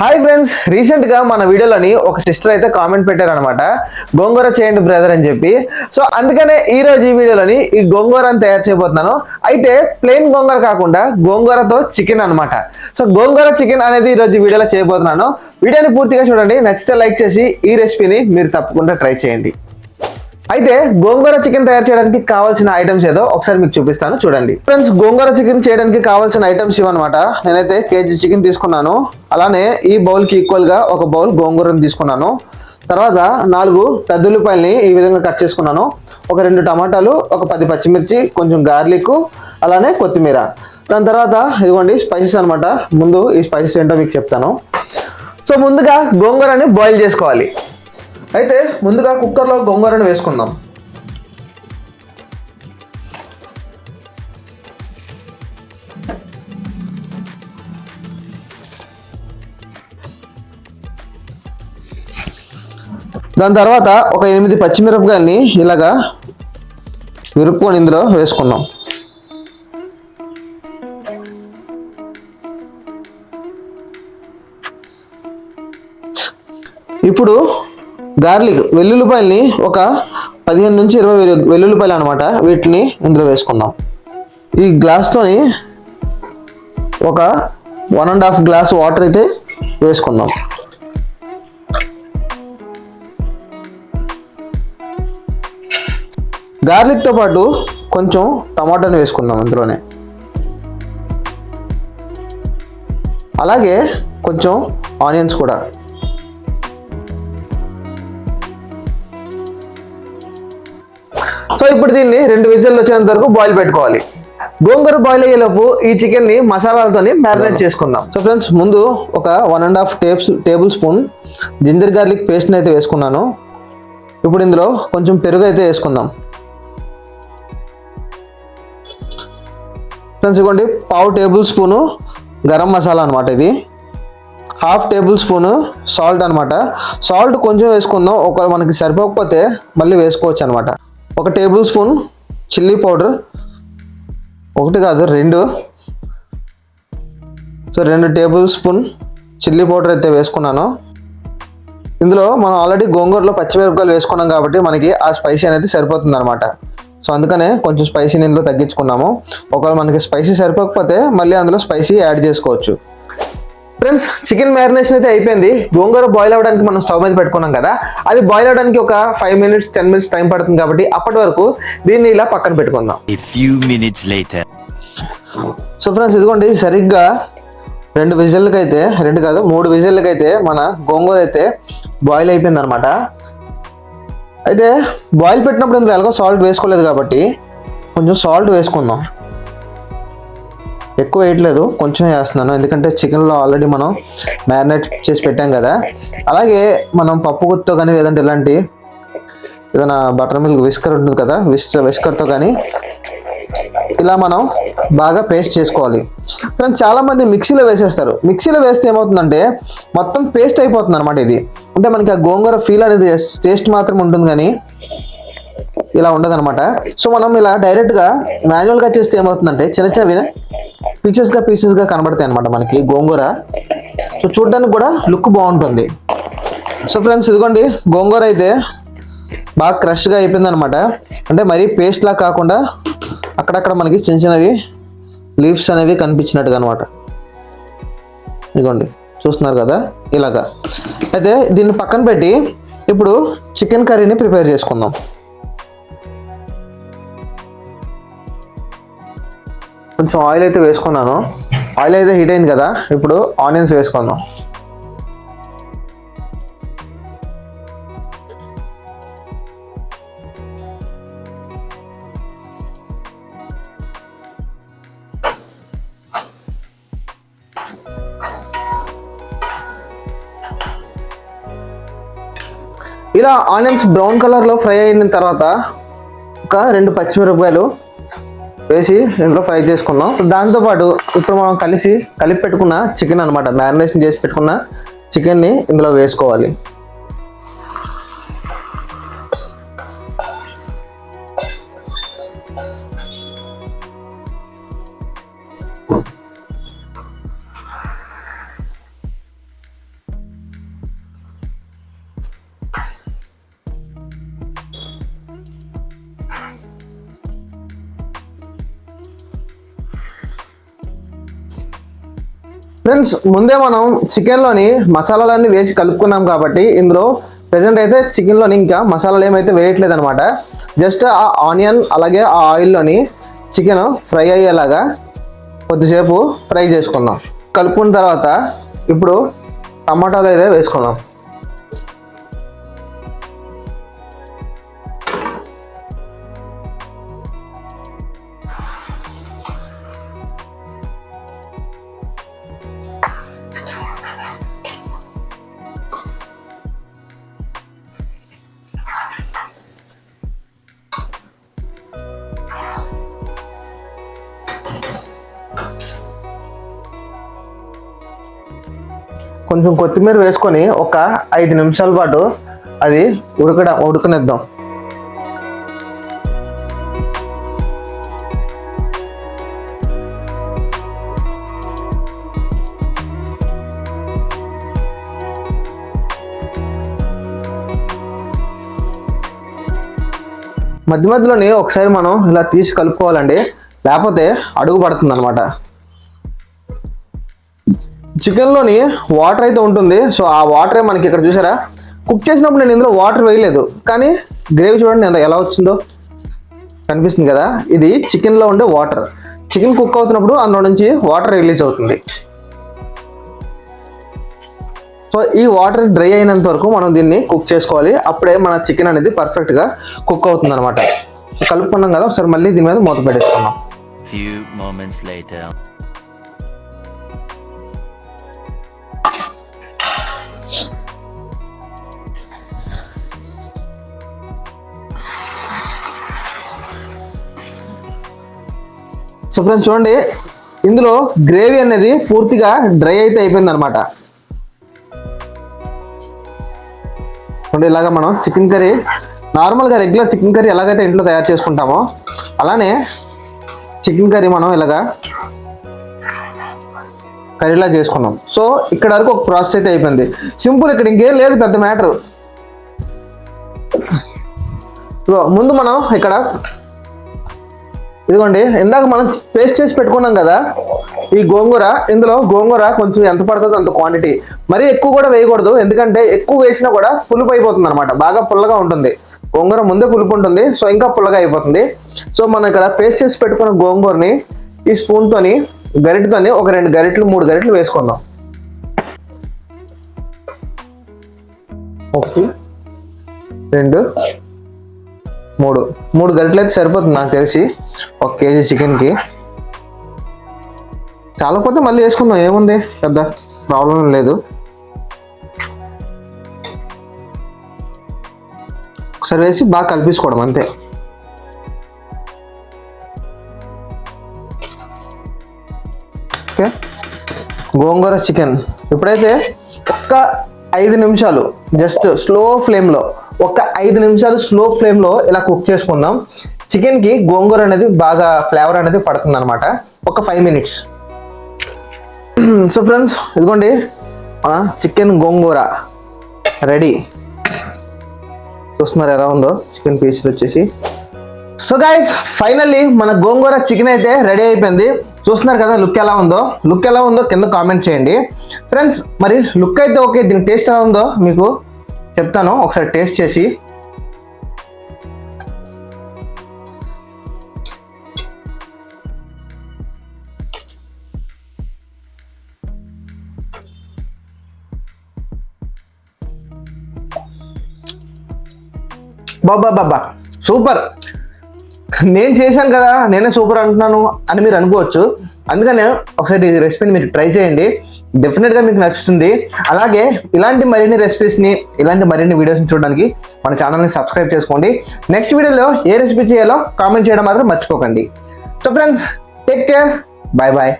Hi friends రీసెంట్గా మన వీడియోలోని ఒక సిస్టర్ అయితే కామెంట్ పెట్టారనమాట గోంగూర చేయండి బ్రదర్ అని చెప్పి. సో అందుకనే ఈ రోజు ఈ వీడియోలోని ఈ గోంగూరని తయారు చేయబోతున్నాను. అయితే ప్లెయిన్ గోంగూర కాకుండా గోంగూరతో చికెన్ అన్నమాట. సో గోంగూర చికెన్ అనేది ఈ రోజు వీడియోలో చేయబోతున్నాను. వీడియోని పూర్తిగా చూడండి. నచ్చితే లైక్ చేసి ఈ రెసిపీని మీరు తప్పకుండా ట్రై చేయండి. అయితే గోంగూర చికెన్ తయారు చేయడానికి కావాల్సిన ఐటమ్స్ ఏదో ఒకసారి మీకు చూపిస్తాను చూడండి. ఫ్రెండ్స్ గోంగూర చికెన్ చేయడానికి కావాల్సిన ఐటమ్స్ ఇవన్నమాట. నేనైతే కేజీ చికెన్ తీసుకున్నాను. అలానే ఈ బౌల్కి ఈక్వల్గా ఒక బౌల్ గోంగూరను తీసుకున్నాను. తర్వాత నాలుగు పెద్ద ఉల్లిపాయల్ని ఈ విధంగా కట్ చేసుకున్నాను. ఒక రెండు టమాటాలు ఒక పది పచ్చిమిర్చి కొంచెం గార్లిక్ అలానే కొత్తిమీర. దాని తర్వాత ఇదిగోండి స్పైసెస్ అనమాట ముందు ఈ స్పైసెస్ ఏంటో మీకు చెప్తాను. సో ముందుగా గోంగూరని బాయిల్ చేసుకోవాలి. అయితే ముందుగా కుక్కర్లో గోంగూరను వేసుకుందాం. దాని తర్వాత ఒక ఎనిమిది పచ్చిమిరపకాయల్ని ఇలాగా విరుపుకొని ఇందులో వేసుకుందాం. ఇప్పుడు గార్లిక్ వెల్లుల్లిపాయల్ని ఒక పదిహేను నుంచి ఇరవై వెల్లుల్లిపాయలు అనమాట వీటిని ఇందులో వేసుకుందాం. ఈ గ్లాస్తోని ఒక one and half glass water అయితే వేసుకుందాం. గార్లిక్తో పాటు కొంచెం టమాటాని వేసుకుందాం అందులోనే అలాగే కొంచెం ఆనియన్స్ కూడా. సో ఇప్పుడు దీన్ని రెండు విజిల్లు వచ్చేంత వరకు బాయిల్ పెట్టుకోవాలి. గోంగూర బాయిల్ అయ్యేలోపు ఈ చికెన్ని మసాలాలతోని మ్యారినేట్ చేసుకుందాం. సో ఫ్రెండ్స్ ముందు ఒక one and half tbsp tablespoon ginger garlic పేస్ట్ని అయితే వేసుకున్నాను. ఇప్పుడు ఇందులో కొంచెం పెరుగు అయితే వేసుకుందాం. ఫ్రెండ్స్ ఇవ్వండి పావు టేబుల్ స్పూను గరం మసాలా అనమాట ఇది. హాఫ్ టేబుల్ స్పూన్ సాల్ట్ అనమాట సాల్ట్ కొంచెం వేసుకుందాం. ఒకవేళ మనకి సరిపోకపోతే మళ్ళీ వేసుకోవచ్చు అనమాట ఒక టేబుల్ స్పూన్ చిల్లీ పౌడర్. ఒకటి కాదు రెండు. సో రెండు టేబుల్ స్పూన్ చిల్లీ పౌడర్ అయితే వేసుకున్నాను. ఇందులో మనం ఆల్రెడీ గోంగూరలో పచ్చిమిరపకాయలు వేసుకున్నాం కాబట్టి మనకి ఆ స్పైసీ అనేది సరిపోతుంది అనమాట సో అందుకనే కొంచెం స్పైసీని ఇందులో తగ్గించుకున్నాము. ఒకవేళ మనకి స్పైసీ సరిపోకపోతే మళ్ళీ అందులో స్పైసీ యాడ్ చేసుకోవచ్చు. ఫ్రెండ్స్ చికెన్ మ్యారినేషన్ అయితే అయిపోయింది. గోంగూర బాయిల్ అవ్వడానికి మనం స్టవ్ మీద పెట్టుకున్నాం కదా. అది బాయిల్ అవ్వడానికి ఒక five minutes ten minutes time పడుతుంది కాబట్టి అప్పటి వరకు దీన్ని ఇలా పక్కన పెట్టుకుందాం. సో ఫ్రెండ్స్ ఇదిగోండి సరిగ్గా రెండు విజిల్కి అయితే రెండు కాదు మూడు విజిల్కి అయితే మన గోంగూర అయితే బాయిల్ అయిపోయింది అనమాట అయితే బాయిల్ పెట్టినప్పుడు ఇందులో ఎలాగో సాల్ట్ వేసుకోలేదు కాబట్టి కొంచెం సాల్ట్ వేసుకుందాం. ఎక్కువ వేయట్లేదు కొంచెం వేస్తున్నాను ఎందుకంటే చికెన్లో ఆల్రెడీ మనం మ్యారినేట్ చేసి పెట్టాం కదా. అలాగే మనం పప్పు గుత్తో కానీ లేదంటే ఇలాంటి ఏదైనా బటర్ మిల్క్ విస్కర్ ఉంటుంది కదా విస్ విస్కర్తో కానీ ఇలా మనం బాగా పేస్ట్ చేసుకోవాలి. ఫ్రెండ్స్ చాలా మంది మిక్సీలో వేసేస్తారు. మిక్సీలో వేస్తే ఏమవుతుందంటే మొత్తం పేస్ట్ అయిపోతుంది అనమాట ఇది. అంటే మనకి ఆ గోంగూర ఫీల్ అనేది టేస్ట్ మాత్రం ఉంటుంది కానీ ఇలా ఉండదన్నమాట. సో మనం ఇలా డైరెక్ట్గా మాన్యువల్గా చేస్తే ఏమవుతుందంటే చిన్న చిన్న పీసెస్గా పీసెస్గా కనబడతాయి అనమాట మనకి. గోంగూర. సో చూడడానికి కూడా లుక్ బాగుంటుంది. సో ఫ్రెండ్స్ ఇదిగోండి గోంగూర అయితే బాగా క్రష్గా అయిపోయింది అనమాట అంటే మరీ పేస్ట్లా కాకుండా అక్కడక్కడ మనకి చిన్న చిన్నవి లీవ్స్ అనేవి కనిపించినట్టుగా అనమాట ఇదిగోండి చూస్తున్నారు కదా? ఇలాగా. అయితే దీన్ని పక్కన పెట్టి ఇప్పుడు చికెన్ కర్రీని ప్రిపేర్ చేసుకుందాం. కొంచెం ఆయిల్ అయితే వేసుకున్నాను. ఆయిల్ అయితే హీట్ అయింది కదా ఇప్పుడు ఆనియన్స్ వేసుకుందాం. ఇలా ఆనియన్స్ బ్రౌన్ కలర్లో ఫ్రై అయిన తర్వాత ఒక రెండు పచ్చిమిరపకాయలు వేసి ఇంట్లో ఫ్రై చేసుకుందాం దాంతోపాటు ఇప్పుడు మనం కలిసి కలిపి పెట్టుకున్న చికెన్ అనమాట మ్యారినేషన్ చేసి పెట్టుకున్న చికెన్ని ఇందులో వేసుకోవాలి. ఫ్రెండ్స్ ముందే మనం చికెన్లోని మసాలాలన్నీ వేసి కలుపుకున్నాం కాబట్టి ఇందులో ప్రజెంట్ అయితే చికెన్లోని ఇంకా మసాలాలు ఏమైతే వేయట్లేదు అనమాట జస్ట్ ఆ ఆనియన్ అలాగే ఆ ఆయిల్లోని చికెన్ ఫ్రై అయ్యేలాగా కొద్దిసేపు ఫ్రై చేసుకుందాం కలుపుకున్న తర్వాత ఇప్పుడు టమాటాలు అయితే వేసుకుందాం కొంచెం కొత్తిమీర వేసుకొని ఒక ఐదు నిమిషాల పాటు అది ఉడకడ ఉడకనిద్దాం. మధ్య మధ్యలోని ఒకసారి మనం ఇలా తీసి కలుపుకోవాలండి. లేకపోతే అడుగు పడుతుంది అనమాట చికెన్లోని వాటర్ అయితే ఉంటుంది. సో ఆ వాటరే మనకి ఇక్కడ చూసారా? కుక్ చేసినప్పుడు నేను ఇందులో వాటర్ వేయలేదు. కానీ గ్రేవీ చూడండి ఎంత ఎలా వచ్చిందో. కనిపిస్తుంది కదా? ఇది చికెన్లో ఉండే వాటర్. చికెన్ కుక్ అవుతున్నప్పుడు అందులో నుంచి వాటర్ రిలీజ్ అవుతుంది. సో ఈ వాటర్ డ్రై అయినంత వరకు మనం దీన్ని కుక్ చేసుకోవాలి. అప్పుడే మన చికెన్ అనేది పర్ఫెక్ట్గా కుక్ అవుతుంది అనమాట కలుపుకున్నాం కదా ఒకసారి మళ్ళీ దీని మీద మూత పెట్టేసుకున్నాం సో ఫ్రెండ్స్ చూడండి. ఇందులో గ్రేవీ అనేది పూర్తిగా డ్రై అయితే అయిపోయింది అనమాట చూడండి ఇలాగా మనం చికెన్ కర్రీ నార్మల్గా రెగ్యులర్ చికెన్ కర్రీ ఎలాగైతే ఇంట్లో తయారు చేసుకుంటామో అలానే చికెన్ కర్రీ మనం ఇలాగా కర్రీలా చేసుకున్నాం. సో ఇక్కడ వరకు ఒక ప్రాసెస్ అయితే అయిపోయింది. సింపుల్ ఇక్కడ ఇంకేం లేదు పెద్ద మ్యాటర్ ముందు మనం ఇక్కడ ఇదిగోండి ఇందాక మనం పేస్ట్ చేసి పెట్టుకున్నాం కదా ఈ గోంగూర ఇందులో గోంగూర కొంచెం ఎంత పడుతుందో అంత క్వాంటిటీ మరీ ఎక్కువ కూడా వేయకూడదు ఎందుకంటే ఎక్కువ వేసినా కూడా పులుపు అయిపోతుంది అనమాట బాగా పుల్లగా ఉంటుంది. గోంగూర ముందే పులుపు ఉంటుంది సో ఇంకా పుల్లగా అయిపోతుంది. సో మనం ఇక్కడ పేస్ట్ చేసి పెట్టుకున్న గోంగూరని ఈ స్పూన్తోని గరిటతోని ఒక రెండు గరిటలు మూడు గరిటలు వేసుకుందాం. ఒకటి రెండు. మూడు. మూడు గరిటలు అయితే సరిపోతుంది నాకు తెలిసి. ఒక కేజీ చికెన్కి. చాలకపోతే మళ్ళీ వేసుకుందాం. ఏముంది? పెద్ద ప్రాబ్లం లేదు. ఒకసారి వేసి బాగా కలిపించుకోవడం అంతే. ఓకే. గోంగూర చికెన్. ఇప్పుడైతే ఒక్క ఐదు నిమిషాలు. జస్ట్ స్లో ఫ్లేమ్లో. ఒక ఐదు నిమిషాలు స్లో ఫ్లేమ్లో ఇలా కుక్ చేసుకుందాం. చికెన్కి గోంగూర అనేది బాగా ఫ్లేవర్ అనేది పడుతుంది అనమాట ఒక ఫైవ్ మినిట్స్ సో ఫ్రెండ్స్ ఇదిగోండి. చికెన్ గోంగూర రెడీ చూస్తున్నారు ఎలా ఉందో? చికెన్ పీసులు వచ్చేసి. సో గాయస్ ఫైనల్లీ మన గోంగూర చికెన్ అయితే రెడీ అయిపోయింది. చూస్తున్నారు కదా లుక్ ఎలా ఉందో? లుక్ ఎలా ఉందో కింద కామెంట్ చేయండి. ఫ్రెండ్స్ మరి లుక్ అయితే ఓకే దీని టేస్ట్ ఎలా ఉందో మీకు చెప్తాను ఒకసారి టేస్ట్ చేసి. బాబా బాబా సూపర్. నేను చేశాను కదా నేనే సూపర్ అంటున్నాను అని మీరు అనుకోవచ్చు. అందుకనే ఒకసారి ఈ రెసిపీని మీరు ట్రై చేయండి. డెఫినెట్గా మీకు నచ్చుతుంది. అలాగే ఇలాంటి మరిన్ని రెసిపీస్ని ఇలాంటి మరిన్ని వీడియోస్ని చూడడానికి మన ఛానల్ని సబ్స్క్రైబ్ చేసుకోండి. నెక్స్ట్ వీడియోలో ఏ రెసిపీ చేయాలో కామెంట్ చేయడం మాత్రం మర్చిపోకండి. So friends take care bye bye